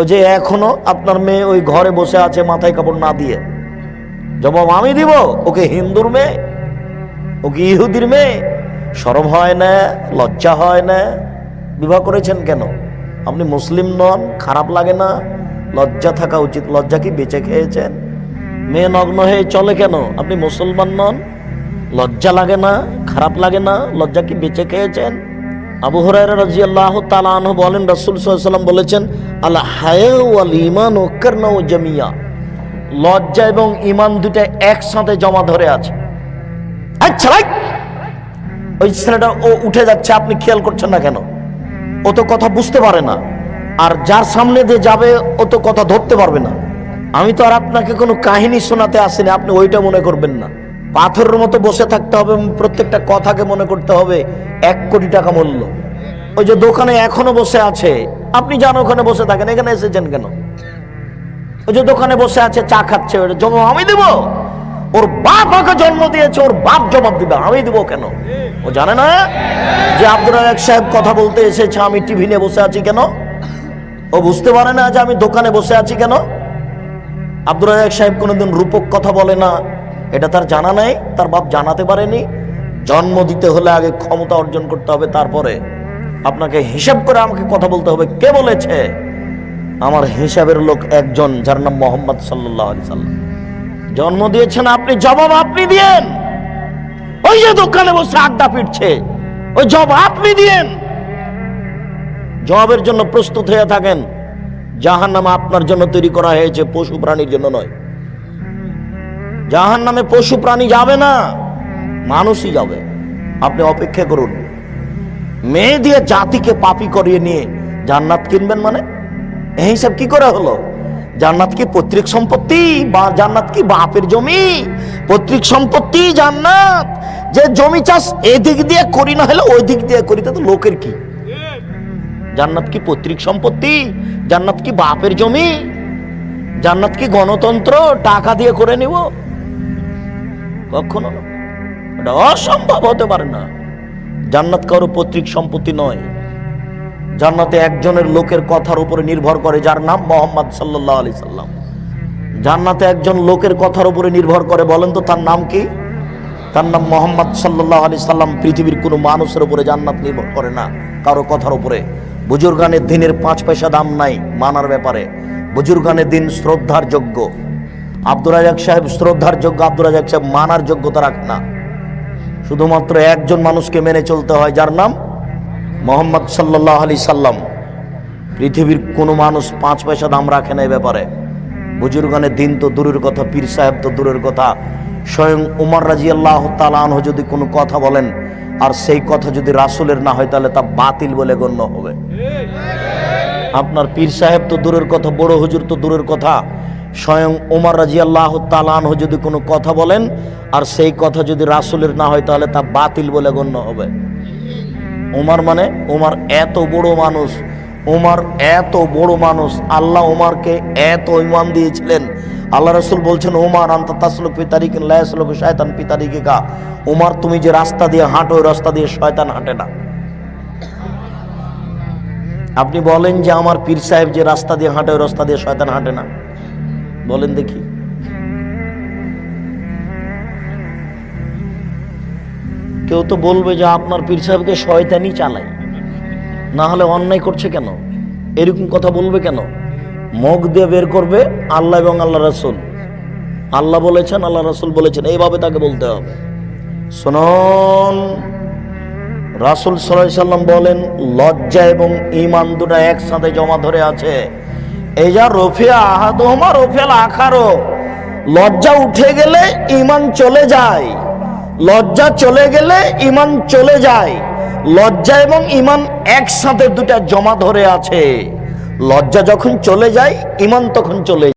ও যে এখনও আপনার মেয়ে ওই ঘরে বসে আছে মাথায় কাপড় না দিয়ে। জবাব আমি দিব? ওকে হিন্দুর মেয়ে? ওকে ইহুদির মেয়ে? সরম হয় না, লজ্জা হয় না। বিবাহ করেছেন কেন? আপনি মুসলিম নন, খারাপ লাগে না। লজ্জা থাকা উচিত। লজ্জা কি বেঁচে খেয়েছেন? মেয়ে নগ্ন হয়ে চলে কেন? আপনি মুসলমান নন? লজ্জা লাগে না, খারাপ লাগে না? লজ্জা কি বেঁচে খেয়েছেন? আবু হরাইরা রাদিয়াল্লাহু তাআলা আনহু বলেন, রাসূল ওয়াসাল্লাম বলেছেন আল ওয়াল ঈমান কারনাউ জামিয়া। লজ্জা এবং ইমান দুটো একসাথে জমা ধরে আছে। আচ্ছা ওই ছেলেটা ও উঠে যাচ্ছে, আপনি খেয়াল করছেন না কেন? ও তো কথা বুঝতে পারে না। আর যার সামনে দিয়ে যাবে, ও তো কথা ধরতে পারবে না। আমি তো আর আপনাকে কোনো কাহিনী শোনাতে আসিনি, আপনি ওইটা মনে করবেন না। পাথরের মতো বসে থাকতে হবে প্রত্যেকটা কথাকে মনে করতে হবে, এক কোটি টাকা মূল্য। ওই যে দোকানে এখনও বসে আছে। আপনি যান ওখানে বসে থাকেন, এখানে এসেছেন কেন? ওই যে দোকানে বসে আছে, চা খাচ্ছে জবাব আমি দেব। ওর বাপ ওকে জন্ম দিয়েছে, ওর বাপ জবাব দিবে, আমি দিব কেন? ও জানে না? যে আব্দুল রাজাক সাহেব কথা বলতে এসেছে, আমি টিভি নিয়ে বসে আছি কেন? ও বুঝতে পারে না যে আমি দোকানে বসে আছি কেন? আব্দুল রাজাক সাহেব কোনোদিন রূপক কথা বলে না। এটা তার জানা নাই, তার বাপ জানাতে পারেনি। জন্ম দিতে হলে আগে ক্ষমতা অর্জন করতে হবে, তারপরে আপনাকে হিসাব করে আমাকে কথা বলতে হবে। কে বলেছে? আমার হিসাবের লোক একজন যার নাম মোহাম্মদ সাল্লাহ সাল্লাম। জন্ম দিয়েছেন আপনি, জবাব আপনি দিয়েন। ওই যে দোকানে বসে আড্ডা পিটছে ওই জবাব আপনি দিয়েন। জবাবের জন্য প্রস্তুত হয়ে থাকেন। জাহান নামে আপনার জন্য তৈরি করা হয়েছে, পশু প্রাণীর জন্য নয়। জাহান নামে পশু প্রাণী যাবে না, মানুষই যাবে। আপনি অপেক্ষা করুন। মেয়ে দিয়ে জাতিকে পাপি করিয়ে নিয়ে জান্নাত কিনবেন মানে? এই হিসাব কি করে হলো? জান্নাত কি পৈতৃক সম্পত্তি বা জান্নাত কি বাপের জমি? পৈতৃক সম্পত্তি জান্নাত। যে জমি চাষ এদিক দিয়ে করি না হলে ওই দিক দিয়ে করি, তো লোকের কি? জান্নাত কি পৈতৃক সম্পত্তি? জান্নাত কি বাপের জমি? জান্নাত কি গণতন্ত্র? টাকা দিয়ে করে নিব? কখনো। এটা অসম্ভব হতে পারে না। জান্নাত কারও পৈতৃক সম্পত্তি নয়। জান্নাতে একজনের লোকের কথার উপরে নির্ভর করে, যার নাম মোহাম্মদ সাল্লাহ আলি সাল্লাম। জান্নাতে একজন লোকের কথার উপরে নির্ভর করে, বলেন তো তার নাম কি? তার নাম মোহাম্মদ সাল্লাহ আলি সাল্লাম। পৃথিবীর কোনো মানুষের উপরে জান্নাত নির্ভর করে না, কারও কথার উপরে। বুজুর্গানের দিনের পাঁচ পয়সা দাম নাই, মানার ব্যাপারে। বুজুর্গানের দিন শ্রদ্ধার যোগ্য। আব্দুর রাজাক সাহেব শ্রদ্ধার যোগ্য, আব্দুর রাজাক সাহেব মানার যোগ্যতা রাখে না। শুধুমাত্র একজন মানুষকে মেনে চলতে হয়, যার নাম মোহাম্মদ সাল্লাহ আলি সাল্লাম। পৃথিবীর কোনো মানুষ পাঁচ পয়সা দাম রাখে না এই ব্যাপারে। বুজুর্গানের দিন তো দূরের কথা, পীর সাহেব তো দূরের কথা। স্বয়ং উমর রাজি আল্লাহ তালাহ যদি কোনো কথা বলেন, আর সেই কথা যদি রাসুলের না হয়, তাহলে তা বাতিল বলে গণ্য হবে। আপনার পীর সাহেব তো দূরের কথা, বড় হুজুর তো দূরের কথা। স্বয়ং ওমর রাজি আল্লাহ তালানহ যদি কোনো কথা বলেন, আর সেই কথা যদি রাসুলের না হয়, তাহলে তা বাতিল বলে গণ্য হবে। ওমার মানে ওমার এত বড় মানুষ ওমার এত বড় মানুষ, আল্লাহ ওমারকে এত ইমান দিয়েছিলেন। আল্লাহ রসুল বলছেন ওমার আন্তা তাসলুক পিতারিক লায়াসলুক শয়তান পিতারিকে কা ওমর তুমি যে রাস্তা দিয়ে হাঁটো, ওই রাস্তা দিয়ে শয়তান হাঁটে না। আপনি বলেন যে আমার পীর সাহেব যে রাস্তা দিয়ে হাঁটে, ওই রাস্তা দিয়ে শয়তান হাঁটে না। বলেন দেখি। কেউ তো বলবে যে আপনার পীর সাহেবকে শয়তানি চালায়। না হলে অন্যায় করছে কেন? এরকম কথা বলবে কেন? মুখ দিয়ে বের করবে আল্লাহ এবং আল্লাহ রসুল। আল্লাহ বলেছেন আল্লাহ রাসুল বলেছেন, এইভাবে তাকে বলতে হবে। শুনুন, রাসুল সাল্লাম বলেন, লজ্জা এবং ইমান দুটা একসাথে জমা ধরে আছে। এই যা রফিয়া আহাদহমা রফিয়াল আখারো লজ্জা উঠে গেলে ইমান চলে যায়। লজ্জা চলে গেলে ইমান চলে যায়। লজ্জা এবং ইমান একসাথে দুটা জমা ধরে আছে। লজ্জা যখন চলে যায়, ইমান তখন চলে